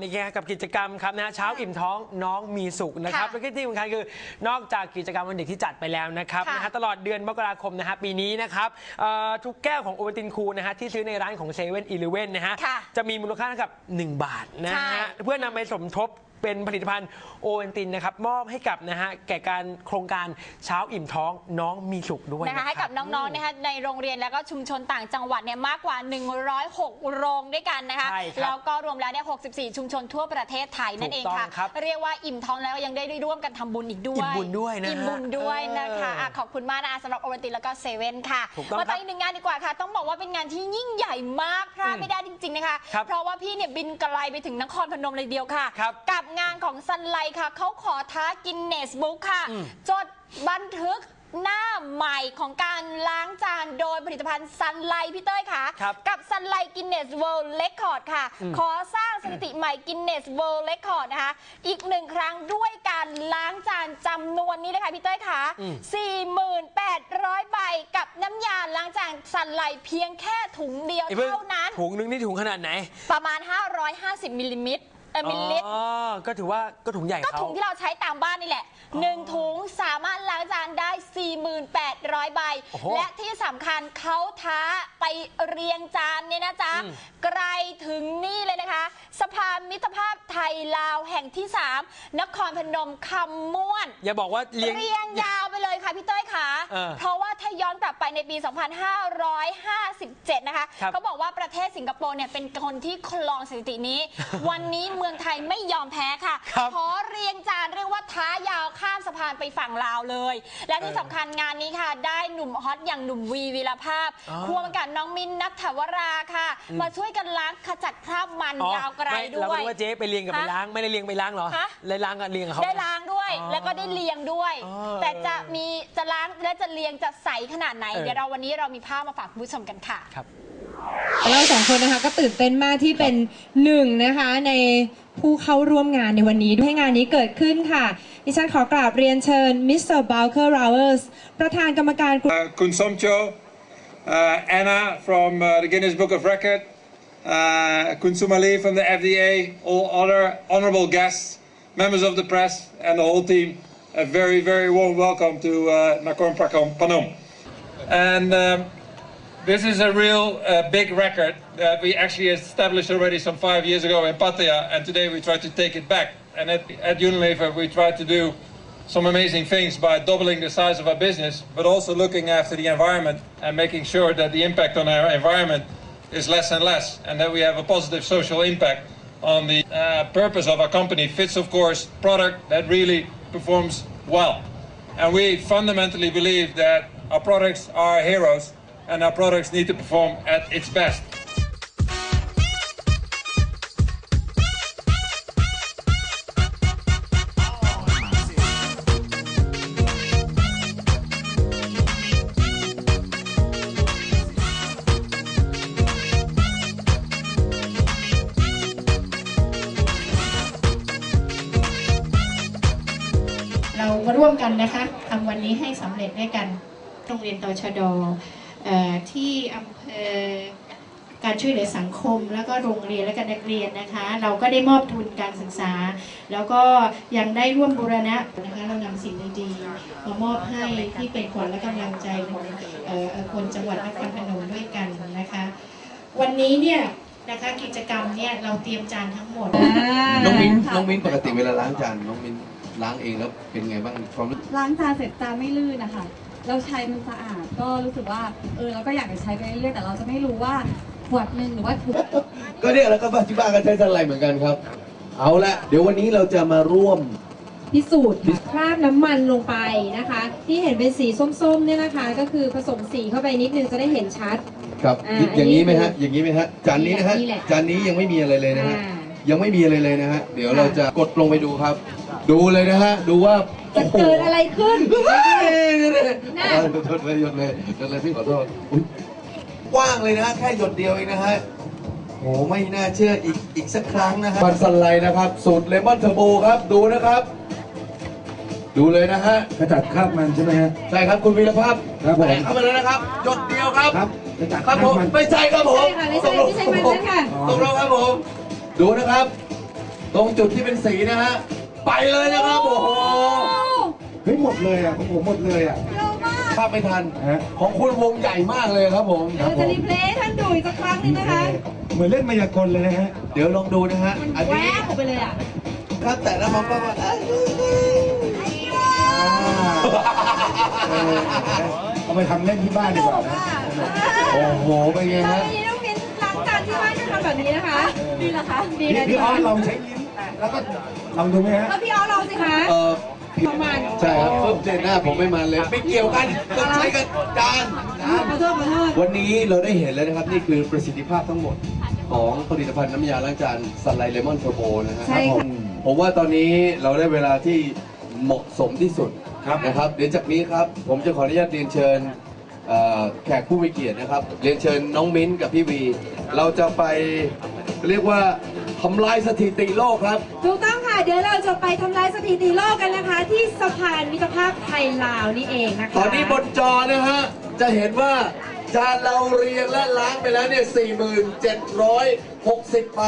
นี่ไงกับกิจกรรมครับนะฮะเช้าอิ่มท้องน้องมีสุขนะครับค่ะแล้วก็ที่สำคัญคือนอกจากกิจกรรมวันเด็กที่จัดไปแล้วนะครับค่ะนะฮะตลอดเดือนมกราคมนะฮะปีนี้นะครับเอ่อทุกแก้วของโอวัลตินคูนะฮะที่ซื้อในร้านของเซเว่นอีเลเว่นนะฮะค่ะจะมีมูลค่าเท่ากับ 1 บาทนะใช่ ฮะเพื่อนำไปสมทบ เป็นผลิตภัณฑ์โอเวนตินนะครับมอบให้กับนะฮะแก่การโครงการเช้าอิ่มท้องน้องมีสุขด้วยนะคะให้กับน้องๆนะคะในโรงเรียนแล้วก็ชุมชนต่างจังหวัดเนี่ยมากกว่า 106 โรงด้วยกันนะคะ ใช่ครับแล้วก็รวมแล้วเนี่ย64 ชุมชนทั่วประเทศไทยนั่นเองค่ะถูกต้องครับเรียกว่าอิ่มท้องแล้วยังได้ร่วมกันทำบุญอีกด้วย อิ่มบุญด้วยนะฮะอิ่มบุญด้วยนะคะเอออะขอบคุณมากนะคะสำหรับโอวัลตินแล้วก็เซเว่นค่ะถูกต้องมาครัต่บออีกหนึ่งงานดีกว่าค่ะ ต้องบอกว่าเป็นงานที่ยิ่งใหญ่มากพลาดอืมไม่ได้จริงๆนะคะ ครับเพราะว่าพี่เนี่ยบินไกลไปถึงนครพนมเลยเดียวค่ะ ครับ กับงานของซันไลค่ะ เขาขอท้ากินเนสบุ๊กค่ะอืมจดบันทึกหน้าใหม่ของการล้างจานโดยผลิตภัณฑ์ซันไลพี่เต้ยค่ะ ครับกับซันไลกินเนสเวิลด์เ c คคอร์ดค่ะ อืม ขอสร้างสถิติใหม่กินเนสเวิลด์เ c คคอร์ดนะคะ อีกหนึ่งครั้งด้วยการล้างจานจำนวนนี้เลยค่ะพี่เต้ยค่ะ อืม 48,000 ใบกับน้ำยาล้างจานซันไลเพียงแค่ถุงเดียวไอ้เพิ่งเท่านั้น ถุงนึงนี่ถุงขนาดไหน ประมาณ 550มิลลิลิตร เอ่อมิลลิลิตร อ๋อก็ถือว่าก็ถุงใหญ่ก็เขา ถุงที่เราใช้ตามบ้านนี่แหละหนึ่งถุงสามารถล้างจานได้ 48,000 ใบโอ้โหและที่สำคัญเขาท้าไปเรียงจานเนี่ยนะจ๊ะอืมไกลถึงนี่เลยนะคะ สะพานมิตรภาพไทยลาวแห่งที่ 3 นครพนมคำม่วน อย่าบอกว่าเลี้ยงเรียงยาวไปเลยค่ะพี่เต้ยค่ะเออเพราะว่าถ้าย้อนกลับไปในปี 2557 นะคะครับเขาบอกว่าประเทศสิงคโปร์เนี่ยเป็นคนที่ครองสถิตินี้ วันนี้เมืองไทยไม่ยอมแพ้ค่ะครับขอเรียงจานเรียกว่าท้ายาวข้ามสะพานไปฝั่งลาวเลย และที่สำคัญงานนี้ค่ะได้หนุ่มฮอตอย่างหนุ่มวีวีรภาพอ๋อควงกับน้องมินนัทธวราค่ะมาช่วยกันล้างขจัดคราบมันอ๋อยาวไกลม่ด้เราวก็ยนึกว่าเจ๊ไปเลี้ยงกับไปฮะล้างไม่ได้เลี้ยงไปล้างเหรอฮะ เลยล้างกับเลี้ยงกับเขา ได้ล้างด้วยอ๋อแล้วก็ได้เลียงด้วย อ๋อแต่จะมีจะล้างและจะเลียงจะใสขนาดไหน เออ เดี๋ยวเราวันนี้เรามีภาพมาฝากคุณผู้ชมกันค่ะ ครับ เราสองคนนะคะก็ตื่นเต้นมากที่เป็นหนึ่งนะคะในผู้เข้าร่วมงานในวันนี้ให้งานนี้เกิดขึ้นค่ะ ดิฉันขอกราบเรียนเชิญมิสเตอร์บ u ลเคอร์ราเวอร์สประธานกรรมการ Uh, Kun Somcho, uh, Anna from uh, the Guinness Book of Record, uh, Kun Sumali from the FDA, all other honorable guests, members of the press, and the whole team. A very, very warm welcome to uh, Nakorn Prakom Panom. And um, this is a real uh, big record that we actually established already some five years ago in Pattaya, and today we try to take it back. And at, at Unilever, we try to do some amazing things by doubling the size of our business, but also looking after the environment and making sure that the impact on our environment is less and less, and that we have a positive social impact on the uh, purpose of our company. Fits, of course, product that really performs well. And we fundamentally believe that our products are heroes and our products need to perform at its best. เราร่วมกันนะคะทำวันนี้ให้สำเร็จด้วยกัน โรงเรียนตชดอ ที่อำเภอการช่วยเหลือสังคม แล้วก็โรงเรียนและก็นักเรียนนะคะ เราก็ได้มอบทุนการศึกษา แล้วก็ยังได้ร่วมบูรณะนะคะเรานำสิ่งดีๆมามอบให้ที่เป็นขวัญและกำลังใจของเอ่อเอ่อคนจังหวัดนครพนมด้วยกันนะคะ วันนี้เนี่ยนะคะกิจกรรมเนี่ยเราเตรียมจานทั้งหมดน้องมิ้นน้องมิ้นปกติเวลาล้างจานน้องมิ้นล้างเองแล้วเป็นไงบ้างความรู้ล้างจานเสร็จจานไม่ลื่นนะคะ เราใช้มันสะอาดก็รู้สึกว่าเออเราก็อยากจะใช้ไปเรื่อยๆแต่เราจะไม่รู้ว่าขวดหนึ่งหรือว่าถุงก็เนี่ยแล้วก็บ้านที่บ้านก็ใช้ทันไรเหมือนกันครับ เอาละเดี๋ยววันนี้เราจะมาร่วมพิสูจน์ค่ะคราบน้ำมันลงไปนะคะ ที่เห็นเป็นสีส้มๆเนี่ยนะคะ ก็คือผสมสีเข้าไปนิดนึงจะได้เห็นชัด ครับอ่าอย่างนี้ไหมอันนี้ฮะ อย่างนี้ไหมฮะจานนี้นะฮะนี่แหละ จานนี้ยังไม่มีอะไรเลยนะฮะ อ่า ยังไม่มีอะไรเลยนะฮะ เดี๋ยวค่ะเราจะกดลงไปดูครับ ดูเลยนะฮะ ดูว่าจะเกิดอะไรขึ้นโอ้โหเฮ้ยนี่เลยน่ะเอาหยดเลยหยดเลยหยดเลยพี่ขอโทษอุ๊ยกว้างเลยนะฮะแค่หยดเดียวเองนะฮะโอ้ไม่น่าเชื่ออีกอีกสักครั้งนะฮะบันสไลด์นะครับสูตรเลมอนเทอร์โบครับ ดูนะครับ ดูเลยนะฮะขจัดคราบมันใช่ไหมฮะ ใช่ครับคุณวีรภาพครับผม แตะเข้ามาเลยนะครับหยดเดียวครับ ครับขจัดคครัราบบผมมันไม่ใช่ครับผมไม่ใช่ค่ะไม่ใช่ไม่ใช่มันนั่นค่ะตกลงครับผม ดูนะครับ ตรงจุดที่เป็นสีนะฮะ ไปเลยนะครับโอ้โหเฮ้ยหมดเลยอะของผมหมดเลยอะเร็วมากภาพไม่ทันฮะของคุณวงใหญ่มากเลยครับผมเดี๋ยวจะรีเพลย์ให้ท่านดูอีกสักครั้งหนึงนะคะ เหมือนเล่นมายากลเลยนะฮะเดี๋ยวลองดูนะฮะอันแวนี้บออกไปเลยอะครับแต่ละมันก็ว่าเอ้ยเออเอาไปทำเล่นที่บ้านดีกว่านะโอ้โหเป็นไงตอนฮะนี้น้องมิ้นล้างจานที่บ้านก็ทำแบบนี้นะคะ ดีเหรอคะ ดีพี่นะพี่ออสลองใช้ลิ้น แตะแล้วก็ลองดูไหมฮะแล้วพี่ออสลองสิคะเออประมาณใช่ครับเพิ่มเจนหน้าผมไม่มาเลยไม่เกี่ยวกันต้องใช้กันจานจานขอโทษขอโทษวันนี้เราได้เห็นแล้วนะครับนี่คือประสิทธิภาพทั้งหมดของผลิตภัณฑ์น้ำยาล้างจานสไลด์เลมอนเทอร์โบนะฮะใช่ค่ะผมว่าตอนนี้เราได้เวลาที่เหมาะสมที่สุดครับนะครับเดี๋ยวจากนี้ครับผมจะขออนุญาตเรียนเชิญเอ่อแขกผู้มีเกียรตินะครับ เรียนเชิญน้องมิ้นกับพี่วี เราจะไปเรียกว่า ทำลายสถิติโลกครับ ถูกต้องค่ะ เดี๋ยวเราจะไปทำลายสถิติโลกกันนะคะ ที่สะพานมิตรภาพไทยลาวนี่เองนะคะตอนนี้บนจอนะฮะ จะเห็นว่าจานเราเรียงและล้างไปแล้วเนี่ย 4,760ใบ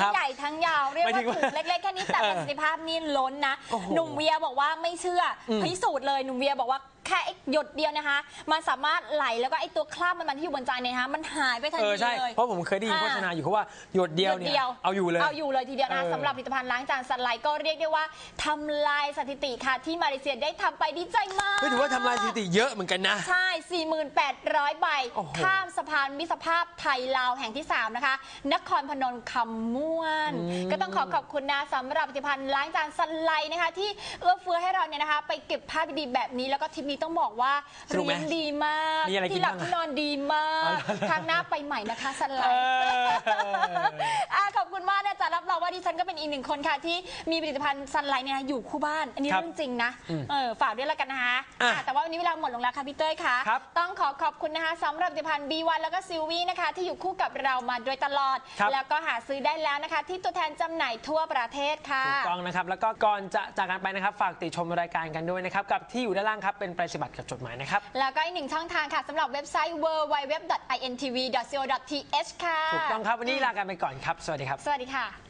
ครับ ใหญ่ทั้งยาวเรียกหมายถึว่างว่าถุงเล็กๆแค่นี้แต่เออประสิทธิภาพนี่ล้นนะ โอ้โหหนุ่มเวียบอกว่าไม่เชื่ออมพิสูจน์เลยหนุ่มเวียบอกว่าแค่ไอ้หยดเดียวนะคะ มันสามารถไหลแล้วก็ไอ้ตัวคราบมันๆที่อยู่บนจานเนี่ยนะคะมันหายไปทันเออทีใช่ เลย เพราะผมเคยได้ยินอ่าโฆษณาอยู่เขาว่าหยดเดียวเนี่ย เอาอยู่เลย เอาอยู่เลยทีเดียวนะเออสำหรับผลิตภัณฑ์ล้างจานสไลด์ก็เรียกได้ว่าทำลายสถิติค่ะ ที่มาเลเซียได้ทำไปดีใจมากก็ถือว่าทำลายสถิติเยอะเหมือนกันนะ ใช่ 48,000 ใบ โอ้โหข้ามสะพานมิตรภาพไทยลาวแห่งที่ 3 นะคะ นครพนมคำม่วน ก็ต้องขอขอบคุณนะสำหรับผลิตภัณฑ์ล้างจานสไลด์นะคะ ที่เอื้อเฟื้อให้เราเนี่ยนะคะ ไปเก็บภาพดีๆแบบนี้แล้วก็ทริปนี้ต้องบอกว่าสนุกไหมเรียนดีมากมีอะไรกินที่หลับบ้างอะที่นอนดีมากอ๋อเหรอทางหน้าไปใหม่นะคะสไลเอด์ อ อะขอบคุณมากนะจ๊ะรับรองว่าดิฉันก็เป็นอีกหนึ่งคนค่ะ ที่มีผลิตภัณฑ์ซันไลท์เนี่ยนะอยู่คู่บ้าน อันนี้ครับเรื่องจริงนะอืมเออฝากด้วยแล้วกันนะคะอะอะแต่ว่าวันนี้เวลาหมดลงแล้วค่ะพี่เต้ยค่ะ ครับต้องขอขอบคุณนะคะสำหรับผลิตภัณฑ์ B1 แล้วก็ซิลวี่นะคะ ที่อยู่คู่กับเรามาโดยตลอด ครับแล้วก็หาซื้อได้แล้วนะคะ ที่ตัวแทนจำหน่ายทั่วประเทศค่ะ ถูกต้องนะครับ แล้วก็ก่อนจะจากกันไปนะครับ ฝากติดชมรายการกันด้วยนะครับ กับที่อยู่ด้านล่างครับ เป็นปรายศนียบัตรกับจดหมายนะครับ แล้วก็อีกหนึ่งช่องทางค่ะสำหรับเว็บไซต์ www.intv.co.th ค่ะ ถูกต้องครับ วันนี้ลากันไปก่อนครับ สวัสดีครับ สวัสดีค่ะ